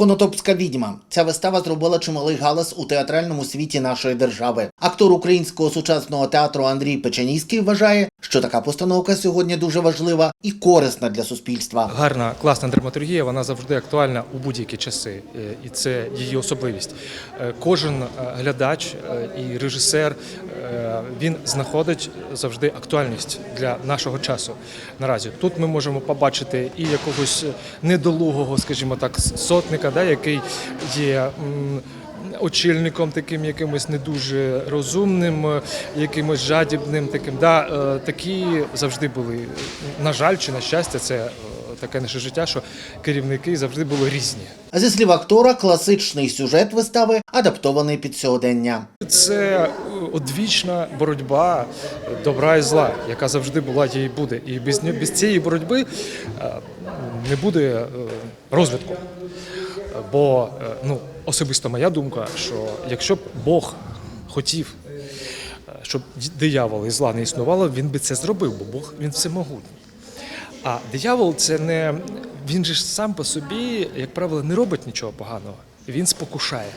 Конотопська відьма. Ця вистава зробила чималий галас у театральному світі нашої держави. Актор українського сучасного театру Андрій Печаніський вважає, що така постановка сьогодні дуже важлива і корисна для суспільства. Гарна, класна драматургія, вона завжди актуальна у будь-які часи, е, і це її особливість. Е, Кожен е, глядач і режисер він знаходить завжди актуальність для нашого часу. Наразі тут ми можемо побачити і якогось недолугого, скажімо так, сотника, да, який є. Очільником таким якимось не дуже розумним, якимось жадібним таким. Да, е, такі завжди були. На жаль, чи на щастя, це е, таке наше життя, що керівники завжди були різні. Зі слів актора, класичний сюжет вистави адаптований під сьогодення. Це е, одвічна боротьба добра і зла, яка завжди була і буде. І без, без цієї боротьби не буде розвитку. Бо е, ну, особисто моя думка, що якщо б Бог хотів, е, щоб диявол і зла не існувало, він би це зробив, бо Бог він всемогутній. А диявол це не він же ж сам по собі, як правило, не робить нічого поганого. Він спокушає.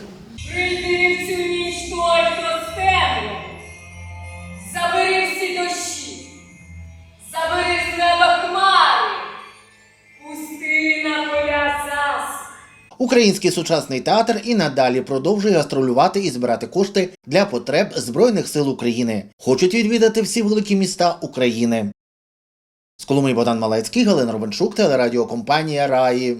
Український сучасний театр і надалі продовжує гастролювати і збирати кошти для потреб Збройних сил України. Хочуть відвідати всі великі міста України. З Коломи Богдан Малецький, Галина Ровенчук, телерадіокомпанія Раї.